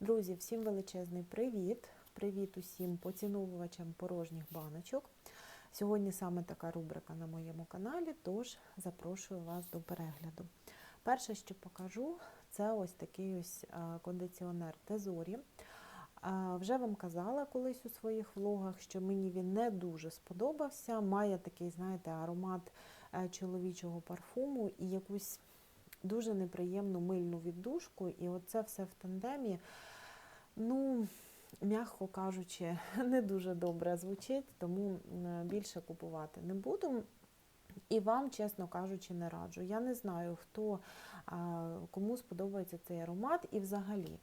Друзі, всім величезний привіт! Привіт усім поціновувачам порожніх баночок. Сьогодні саме така рубрика на моєму каналі, тож запрошую вас до перегляду. Перше, що покажу, це ось такий ось кондиціонер Тезорі. Вже вам казала колись у своїх влогах, що мені він не дуже сподобався. Має такий, знаєте, аромат е, чоловічого парфуму і якусь дуже неприємну мильну віддушку. І оце все в тандемі. Ну, м'яко кажучи, не дуже добре звучить, тому більше купувати не буду. І вам, чесно кажучи, не раджу. Я не знаю, хто кому сподобається цей аромат. І взагалі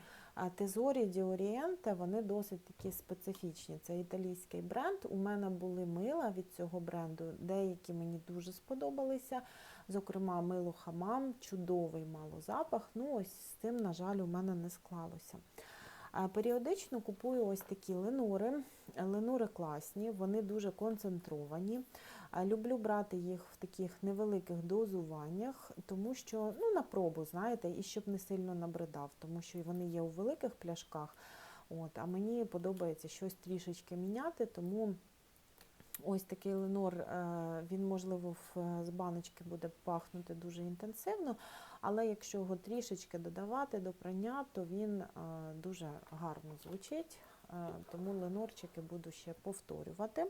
Тезорі Діорієнте вони досить такі специфічні. Це італійський бренд. У мене були мила від цього бренду, деякі мені дуже сподобалися. Зокрема, мило хамам, чудовий мало запах. Ну, ось з цим, на жаль, у мене не склалося. Періодично купую ось такі ленури. Ленури класні, вони дуже концентровані. Люблю брати їх в таких невеликих дозуваннях, тому що ну, на пробу, знаєте, і щоб не сильно набридав, тому що вони є у великих пляшках. От, а мені подобається щось трішечки міняти, тому ось такий ленор, е, він, можливо, в- з баночки буде пахнути дуже інтенсивно, але якщо його трішечки додавати до прання, то він е, дуже гарно звучить, е, тому ленорчики буду ще повторювати.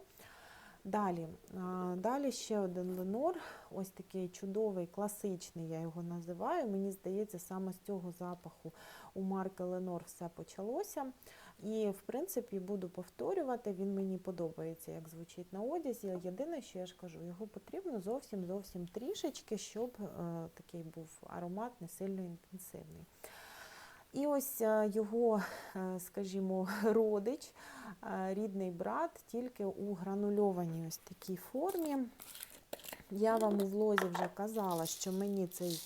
Далі, е, далі ще один ленор, ось такий чудовий, класичний, я його називаю. Мені здається, саме з цього запаху у марки Ленор все почалося. І, в принципі, буду повторювати. Він мені подобається, як звучить на одязі. Єдине, що я ж кажу, його потрібно зовсім зовсім трішечки, щоб е, такий був аромат не сильно інтенсивний. І ось е, його, е, скажімо, родич, рідний брат, тільки у гранульованій ось такій формі. Я вам у влозі вже казала, що мені цей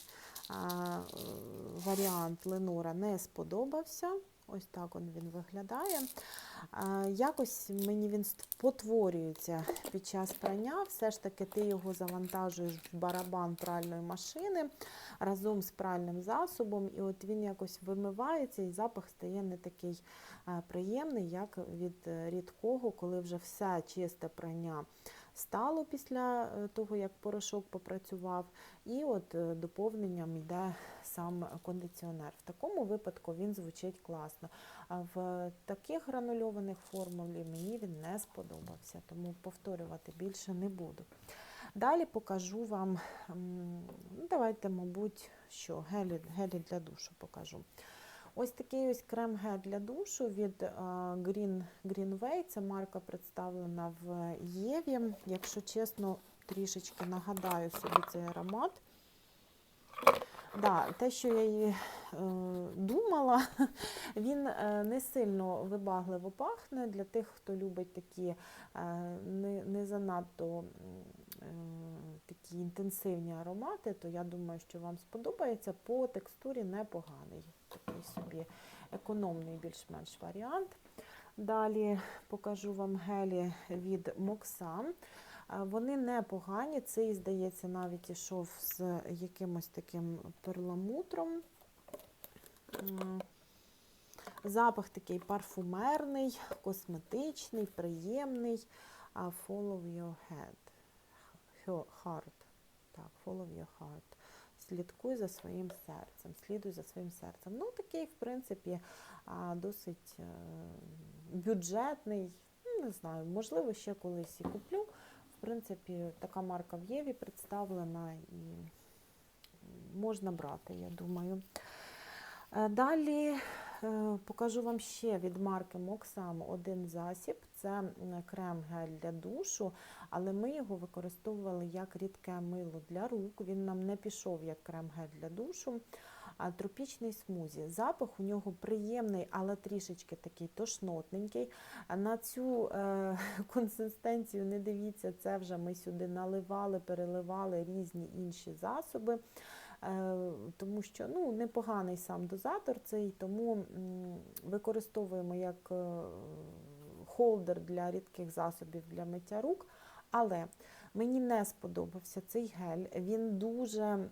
варіант Ленора не сподобався. Ось так він виглядає. Якось мені він спотворюється під час прання. Все ж таки ти його завантажуєш в барабан пральної машини разом з пральним засобом, і от він якось вимивається, і запах стає не такий приємний, як від е, рідкого, коли вже все чисте прання стало після е, того, як порошок попрацював, і от е, доповненням йде сам кондиціонер. В такому випадку він звучить класно. А в таких гранульованих формулі мені він не сподобався, тому повторювати більше не буду. Далі покажу вам, ну, давайте, мабуть, що гелі, гелі для душу покажу. Ось такий ось крем-гель для душу від е, Green, Greenway. Це марка представлена в Єві. Якщо чесно, трішечки нагадаю собі цей аромат. Да, те, що я її е, думала, він е, не сильно вибагливо пахне для тих, хто любить такі е, не, не занадто такі інтенсивні аромати, то я думаю, що вам сподобається. По текстурі непоганий. Такий собі економний більш-менш варіант. Далі покажу вам гелі від Моксан. Вони непогані. Цей, здається, навіть ішов з якимось таким перламутром. Запах такий парфумерний, косметичний, приємний. Follow your head. Her- Heart. Так, follow your heart. Слідкуй за своїм серцем, слідуй за своїм серцем. Ну, такий, в принципі, досить е, бюджетний. Ну, Не знаю, можливо, ще колись і куплю. В принципі, така марка в Єві представлена і можна брати, я думаю. Е, Далі е, покажу вам ще від марки Moxam один засіб. Це крем-гель для душу, але ми його використовували як рідке мило для рук. Він нам не пішов як крем-гель для душу. А тропічний смузі. Запах у нього приємний, але трішечки такий тошнотненький. На цю е, консистенцію не дивіться, це вже ми сюди наливали, переливали різні інші засоби. Е, тому що ну, непоганий сам дозатор цей, тому використовуємо як е, холдер для рідких засобів для миття рук. Але мені не сподобався цей гель. Він дуже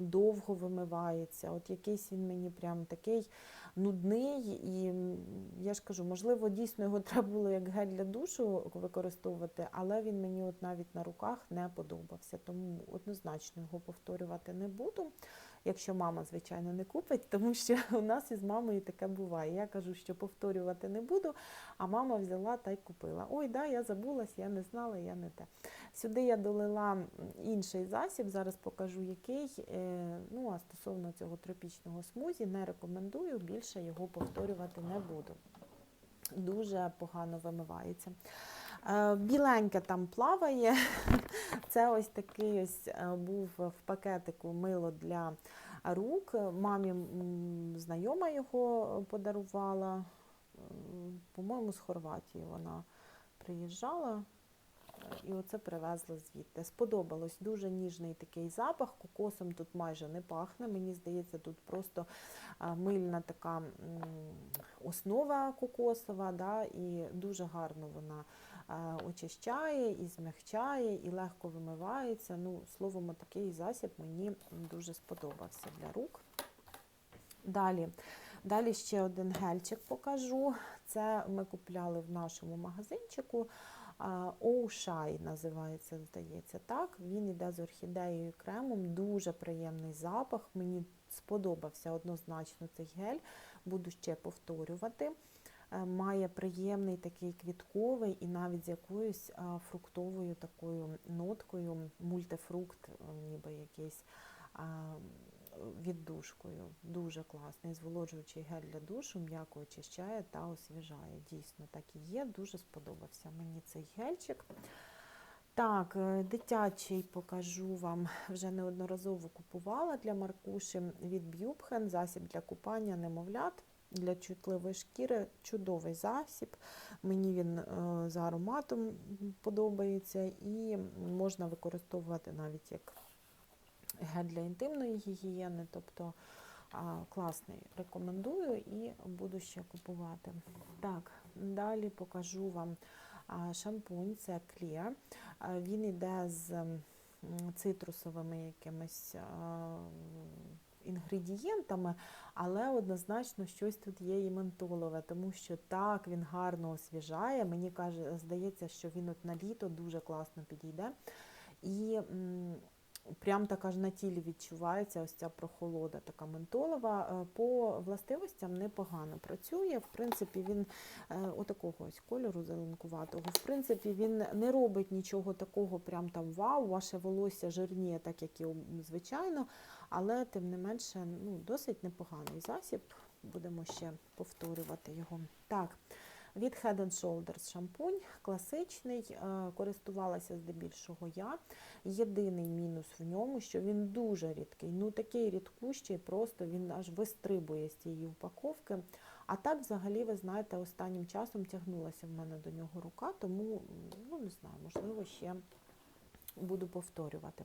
довго вимивається. От якийсь він мені прям такий нудний. І я ж кажу, можливо, дійсно його треба було як гель для душу використовувати, але він мені от навіть на руках не подобався. Тому однозначно його повторювати не буду. Якщо мама, звичайно, не купить, тому що у нас із мамою таке буває. Я кажу, що повторювати не буду, а мама взяла та й купила. Ой, да, я забулась, я не знала, я не те. Сюди я долила інший засіб, зараз покажу який. Е, Ну, а стосовно цього тропічного смузі не рекомендую, більше його повторювати не буду. Дуже погано вимивається. Е, Біленьке там плаває. Це ось такий ось е, був в пакетику мило для рук. Мамі знайома його подарувала. Е, По-моєму, з Хорватії вона приїжджала. І оце привезла звідти. Сподобалось дуже ніжний такий запах. Кокосом тут майже не пахне. Мені здається, тут просто мильна така основа кокосова, да, і дуже гарно вона очищає і змягчає, і легко вимивається. Ну, словом, такий засіб мені дуже сподобався для рук. Далі. Далі ще один гельчик покажу. Це ми купляли в нашому магазинчику. Оушай називається, здається, так. Він йде з орхідеєю і кремом, дуже приємний запах. Мені сподобався однозначно цей гель, буду ще повторювати. Е, Має приємний такий квітковий і навіть з якоюсь фруктовою такою ноткою, мультифрукт, е, ніби якийсь віддушкою. Дуже класний, зволожуючий гель для душу, м'яко очищає та освіжає. Дійсно, так і є. Дуже сподобався мені цей гельчик. Так, е, дитячий покажу вам. Вже неодноразово купувала для Маркуші від Б'юбхен засіб для купання немовлят. Для чутливої шкіри чудовий засіб. Мені він е, за ароматом подобається і можна використовувати навіть як гель для інтимної гігієни. Тобто класний, рекомендую і буду ще купувати. Так, далі покажу вам шампунь, це Clear. А, Він йде з цитрусовими якимись інгредієнтами, але однозначно щось тут є і ментолове, тому що так він гарно освіжає. Мені каже, здається, що він от на літо дуже класно підійде. І прям така ж на тілі відчувається ось ця прохолода, така ментолова. Е, По властивостям непогано працює. В принципі, він е, отакого ось кольору зеленкуватого. В принципі, він не робить нічого такого, прям там вау, ваше волосся жирніє, так як і звичайно, але тим не менше ну, досить непоганий засіб. Будемо ще повторювати його. Так. Від Head and Shoulders шампунь, класичний, е, користувалася здебільшого я. Єдиний мінус в ньому, що він дуже рідкий. Ну такий рідкущий, просто він аж вистрибує з цієї упаковки. А так, взагалі, ви знаєте, останнім часом тягнулася в мене до нього рука, тому ну не знаю, можливо, ще буду повторювати.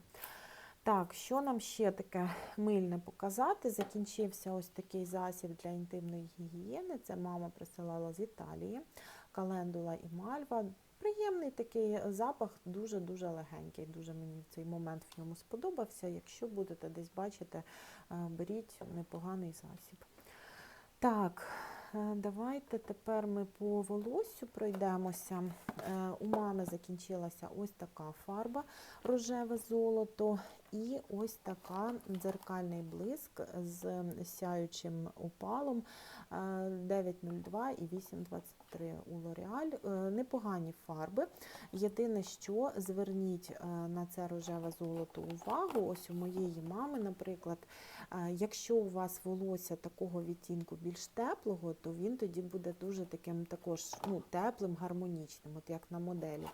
Так, що нам ще таке мильне показати? Закінчився ось такий засіб для інтимної гігієни. Це мама присилала з Італії, календула і мальва. Приємний такий запах, дуже-дуже легенький. Дуже мені цей момент в ньому сподобався. Якщо будете десь бачити, е, беріть непоганий засіб. Так, е, давайте тепер ми по волоссю пройдемося. Е, У мами закінчилася ось така фарба рожеве золото. І ось така дзеркальний блиск з сяючим опалом е, 902 і 823 у L'Oreal. Е, Непогані фарби. Єдине, що зверніть е, на це рожеве золото увагу. Ось у моєї мами, наприклад, е, якщо у вас волосся такого відтінку більш теплого, то він тоді буде дуже таким також ну, теплим, гармонічним, от як на моделі.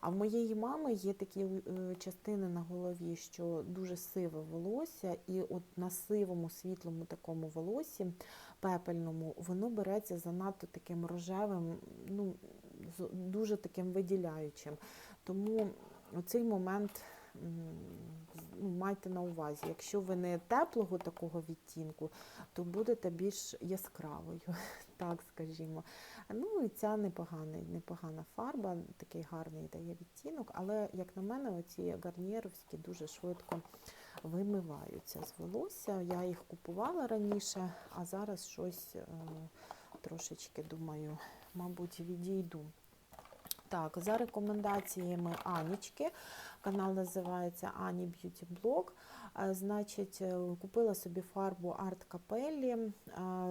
А в моєї мами є такі е, частини на голові, що дуже сиве волосся, і от на сивому, світлому такому волосі, пепельному, воно береться занадто таким рожевим, ну, дуже таким виділяючим. Тому цей момент ну, майте на увазі. Якщо ви не теплого такого відтінку, то будете більш яскравою, так скажімо. Ну і ця непоганий, непогана фарба, такий гарний дає відтінок, але, як на мене, оці гарнієровські дуже швидко вимиваються з волосся. Я їх купувала раніше, а зараз щось е, трошечки думаю, мабуть, відійду. Так, за рекомендаціями Анічки, канал називається Ані Б'юті Блог. Значить, е, купила собі фарбу Арт Капеллі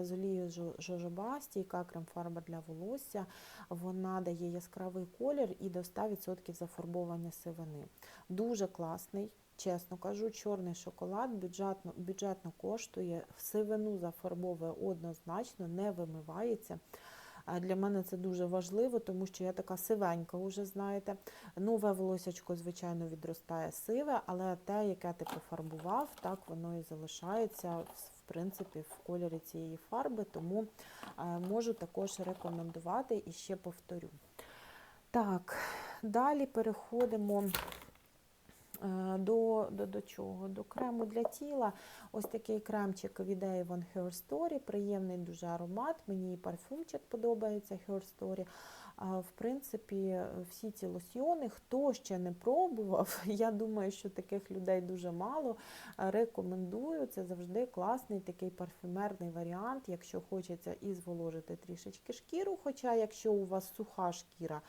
з олією жо- жожоба, стійка крем-фарба для волосся. Вона дає яскравий колір і до 100% зафарбовання сивини. Дуже класний. Чесно кажу, чорний шоколад бюджетно, бюджетно коштує, сивину зафарбовує однозначно, не вимивається. Для мене це дуже важливо, тому що я така сивенька, вже знаєте. Нове волосячко, звичайно, відростає сиве, але те, яке ти пофарбував, так воно і залишається в принципі в кольорі цієї фарби, тому е, можу також рекомендувати і ще повторю. Так, далі переходимо до, до, до чого? До крему для тіла. Ось такий кремчик від Avon Hair Story. Приємний дуже аромат. Мені і парфумчик подобається Hair Story. В принципі, всі ці лосьйони, хто ще не пробував, я думаю, що таких людей дуже мало. Е, Рекомендую, це завжди класний такий парфюмерний варіант, якщо хочеться і зволожити трішечки шкіру. Хоча, якщо у вас суха шкіра,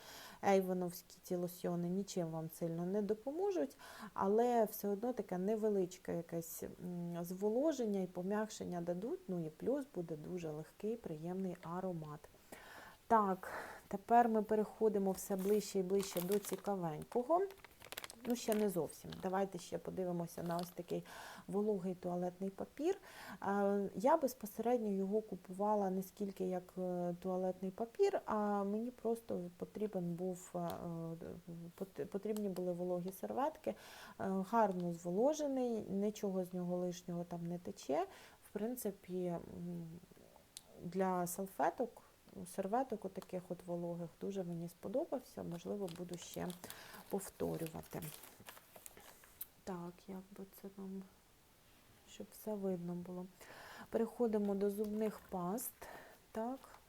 ейвоновські ці лосьйони нічим вам сильно не допоможуть, але все одно таке невеличке якесь зволоження і пом'якшення дадуть. Ну і плюс буде дуже легкий, приємний аромат. Так, тепер ми переходимо все ближче і ближче до цікавенького. Ну, ще не зовсім. Давайте ще подивимося на ось такий вологий туалетний папір. Я безпосередньо його купувала не скільки як е, туалетний папір, а мені просто потрібен був, е, потрібні були вологі серветки, Е, гарно зволожений, нічого з нього лишнього там не тече. В принципі, для салфеток, серветок таких от вологих дуже мені сподобався. Можливо, буду ще повторювати. Так, як би це нам, щоб все видно було. Переходимо до зубних паст. Так.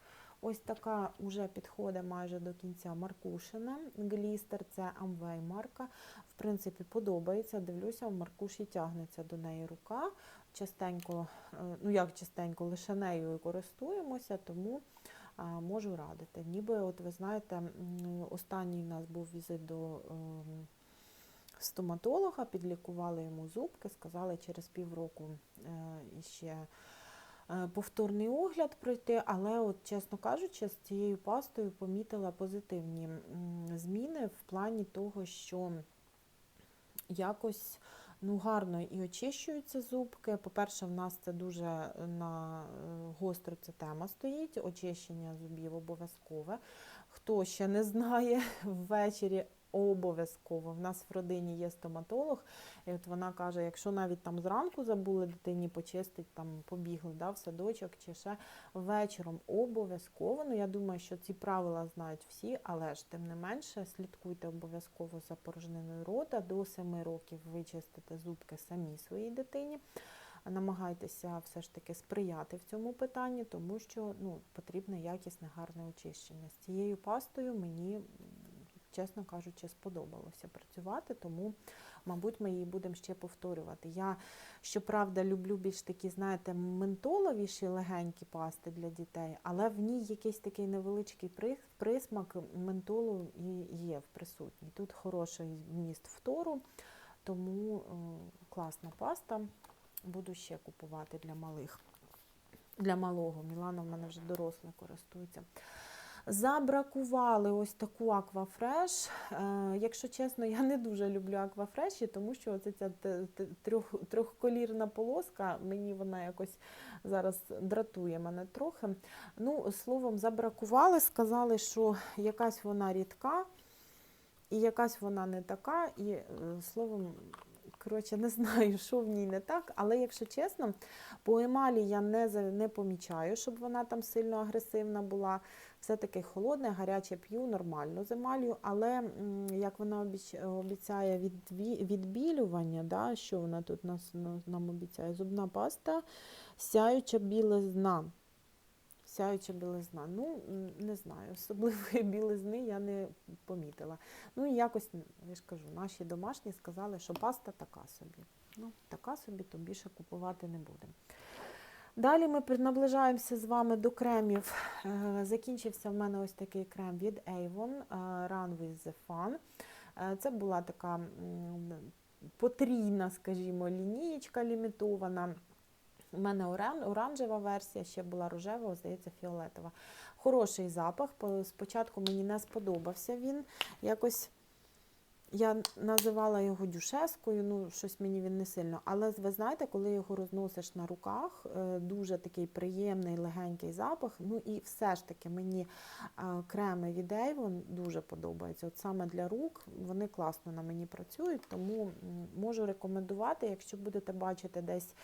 Ось така вже підходить майже до кінця Маркушина. Глістер це Amway марка. В принципі, подобається. Дивлюся, в Маркуші тягнеться до неї рука. Частенько, е, ну як частенько, лише нею користуємося, тому можу радити. Ніби, от ви знаєте, останній в нас був візит до ем, стоматолога, підлікували йому зубки, сказали через півроку е, іще е, повторний огляд пройти, але, от, чесно кажучи, з цією пастою помітила позитивні зміни в плані того, що якось ну, гарно і очищуються зубки. По-перше, в нас це дуже на е, гостро ця тема стоїть. Очищення зубів обов'язкове. Хто ще не знає, ввечері обов'язково. В нас в родині є стоматолог, і от вона каже, якщо навіть там зранку забули дитині почистити, там побігли да, в садочок чи ще вечором обов'язково. Ну, я думаю, що ці правила знають всі, але ж тим не менше слідкуйте обов'язково за порожниною рота. До 7 років вичистите зубки самі своїй дитині. Намагайтеся все ж таки сприяти в цьому питанні, тому що ну, потрібне якісне гарне очищення. З цією пастою мені, чесно кажучи, сподобалося працювати, тому, мабуть, ми її будемо ще повторювати. Я, щоправда, люблю більш такі, знаєте, ментоловіші легенькі пасти для дітей, але в ній якийсь такий невеличкий присмак ментолу і є в присутній. Тут хороший вміст фтору, тому е, класна паста. Буду ще купувати для малих. Для малого. Мілана в мене вже доросла користується. Забракували ось таку аквафреш. Е, якщо чесно, я не дуже люблю аквафреші, тому що оце ця трьох, трьохколірна полоска, мені вона якось зараз дратує мене трохи. Ну, словом, забракували, сказали, що якась вона рідка, і якась вона не така. І е, словом, коротше, не знаю, що в ній не так, але якщо чесно, по емалі я не, не помічаю, щоб вона там сильно агресивна була. Все-таки холодне, гаряче п'ю нормально з емалью, але як вона обіцяє відбілювання, да, що вона тут нас, нам обіцяє? Зубна паста, сяюча білизна. сяюча білизна. Ну, не знаю, особливої білизни я не помітила. Ну і якось, я ж кажу, наші домашні сказали, що паста така собі. Ну, така собі, то більше купувати не будемо. Далі ми наближаємося з вами до кремів. Е, Закінчився в мене ось такий крем від Avon е, Run with the Fun. Е, Це була така потрійна, скажімо, лінієчка лімітована. У мене оран- оранжева версія, ще була рожева, здається, фіолетова. Хороший запах. Спочатку мені не сподобався він. Якось я називала його дюшескою, ну щось мені він не сильно. Але ви знаєте, коли його розносиш на руках, е, дуже такий приємний, легенький запах. Ну і все ж таки мені е, креми від Avon дуже подобаються. От саме для рук вони класно на мені працюють, тому можу рекомендувати, якщо будете бачити десь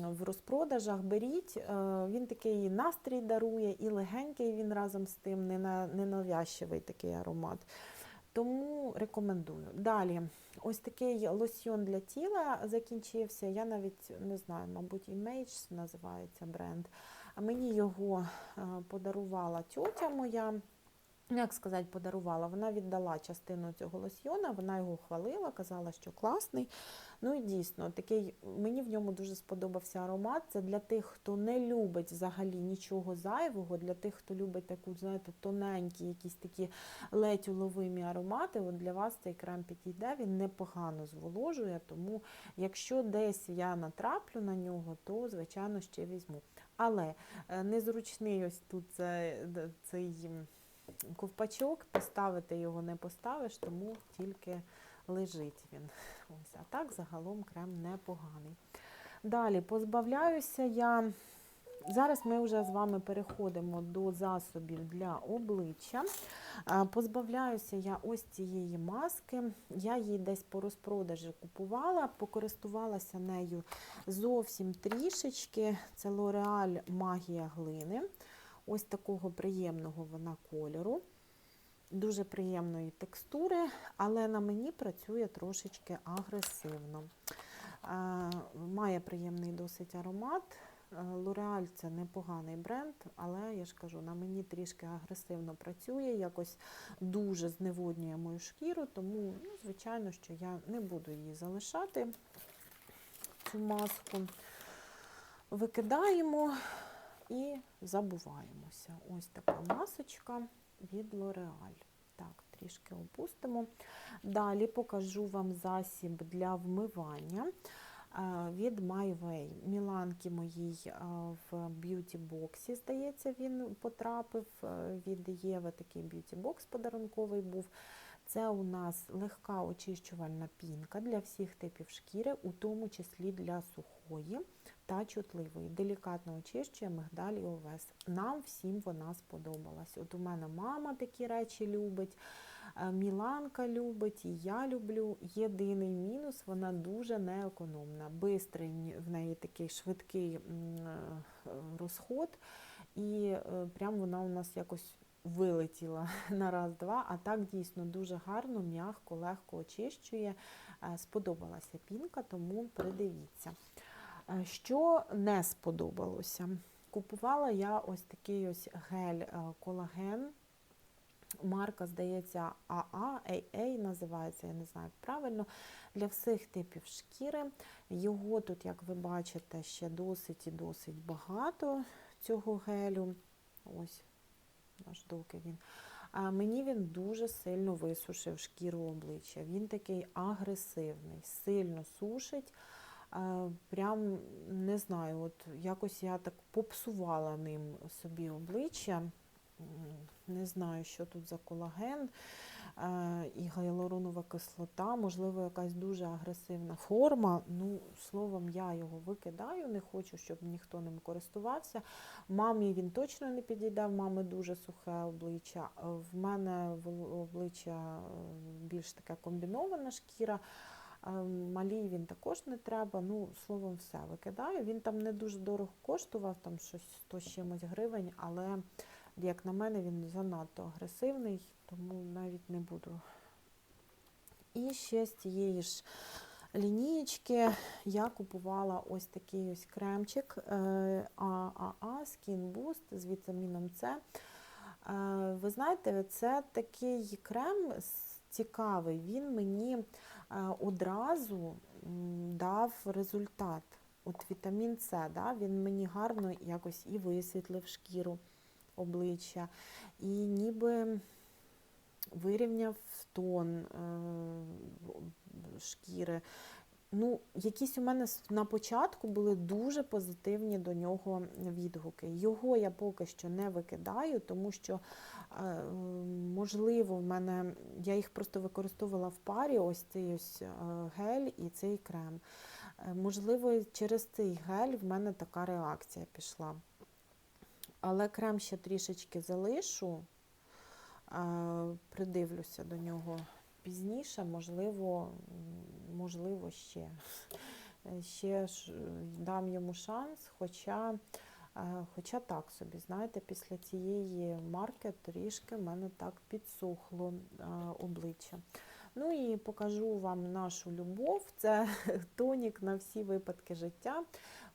в розпродажах, беріть. Е, Він такий настрій дарує, і легенький він разом з тим, не на- ненавязчивий такий аромат. Тому рекомендую. Далі, ось такий лосьйон для тіла закінчився. Я навіть не знаю, мабуть, Image називається бренд. Мені його е, подарувала тьотя моя. Як сказати, подарувала. Вона віддала частину цього лосьйона, вона його хвалила, казала, що класний. Ну і дійсно, такий мені в ньому дуже сподобався аромат. Це для тих, хто не любить взагалі нічого зайвого, для тих, хто любить таку, знаєте, тоненькі, якісь такі ледь уловимі аромати. От для вас цей крем підійде, він непогано зволожує. Тому, якщо десь я натраплю на нього, то звичайно ще візьму. Але е, незручний ось тут це- цей ковпачок, поставити його не поставиш, тому тільки лежить він. Ось, а так загалом крем непоганий. Далі позбавляюся я. Зараз ми вже з вами переходимо до засобів для обличчя. Позбавляюся я ось цієї маски. Я її десь по розпродажі купувала, покористувалася нею зовсім трішечки. Це L'Oreal Магія глини. Ось такого приємного вона кольору. Дуже приємної текстури, але на мені працює трошечки агресивно. Має приємний досить аромат. Е, L'Oreal це непоганий бренд, але я ж кажу, на мені трішки агресивно працює, якось дуже зневоднює мою шкіру, тому, ну, звичайно, що я не буду її залишати, цю маску. Викидаємо і забуваємося. Ось така масочка від L'Oreal. Так, трішки опустимо. Далі покажу вам засіб для вмивання е, від My Way. Міланки моїй е, в б'юті-боксі, здається, він потрапив. е, Від Єви такий б'юті-бокс подарунковий був. Це у нас легка очищувальна пінка для всіх типів шкіри, у тому числі для сухої та чутливої. Делікатно очищує мигдаль і овес. Нам всім вона сподобалась. От у мене мама такі речі любить, е, Міланка любить, і я люблю. Єдиний мінус вона дуже неекономна. Бистрий в неї такий швидкий е, розход, і е, прям вона у нас якось вилетіла на раз-два. А так дійсно дуже гарно, м'яко, легко очищує. Сподобалася пінка, тому придивіться. Е, Що не сподобалося? Купувала я ось такий ось гель е. Марка, здається, АА, AA називається, я не знаю правильно, для всіх типів шкіри. Його тут, як ви бачите, ще досить і досить багато цього гелю. Ось, аж доки він. А мені він дуже сильно висушив шкіру обличчя. Він такий агресивний, сильно сушить. Прям не знаю, от якось я так попсувала ним собі обличчя. Не знаю, що тут за колаген і гіалуронова кислота, можливо, якась дуже агресивна форма. Ну, словом, я його викидаю, не хочу, щоб ніхто ним користувався. Мамі він точно не підійде, в мами дуже сухе обличчя. В мене обличчя е, більш така комбінована шкіра. Е, Малій він також не треба. Ну, словом, все викидаю. Він там не дуже дорого коштував, там щось 100 з чимось гривень, але, як на мене, він занадто агресивний, тому навіть не буду. І ще з цієї ж лінієчки я купувала ось такий ось кремчик е, ААА Skin Boost з вітаміном С. Е, Ви знаєте, це такий крем с- цікавий. Він мені е, одразу дав результат. От вітамін С, да, він мені гарно якось і висвітлив шкіру обличчя, і ніби вирівняв тон е, шкіри. Ну, якісь у мене на початку були дуже позитивні до нього відгуки. Його я поки що не викидаю, тому що, можливо, в мене я їх просто використовувала в парі, ось цей ось е, гель і цей крем. Е, Можливо, через цей гель в мене така реакція пішла. Але крем ще трішечки залишу, е, придивлюся до нього пізніше, можливо, можливо, ще. Ще дам йому шанс, хоча, хоча так собі, знаєте, після цієї марки трішки в мене так підсохло обличчя. Ну і покажу вам нашу любов. Це тонік на всі випадки життя.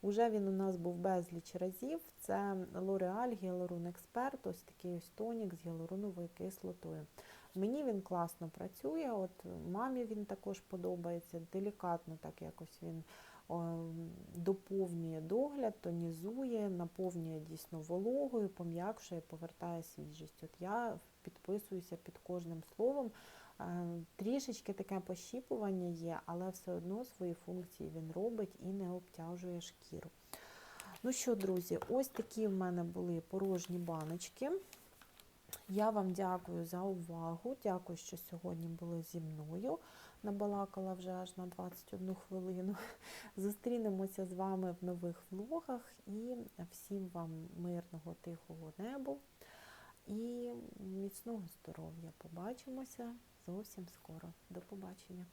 Уже він у нас був безліч разів. Це L'Oreal Гіалурон Експерт, ось такий ось тонік з гіалуроновою кислотою. Мені він класно працює, от мамі він також подобається, делікатно так якось він доповнює догляд, тонізує, наповнює дійсно вологою, пом'якшує, повертає свіжість. От я підписуюся під кожним словом. Е, Трішечки таке пощіпування є, але все одно свої функції він робить і не обтяжує шкіру. Ну що, друзі, ось такі в мене були порожні баночки. Я вам дякую за увагу. Дякую, що сьогодні були зі мною. Набалакала вже аж на 21 хвилину. Зустрінемося з вами в нових влогах і всім вам мирного, тихого небу і міцного здоров'я. Побачимося зовсім скоро. До побачення.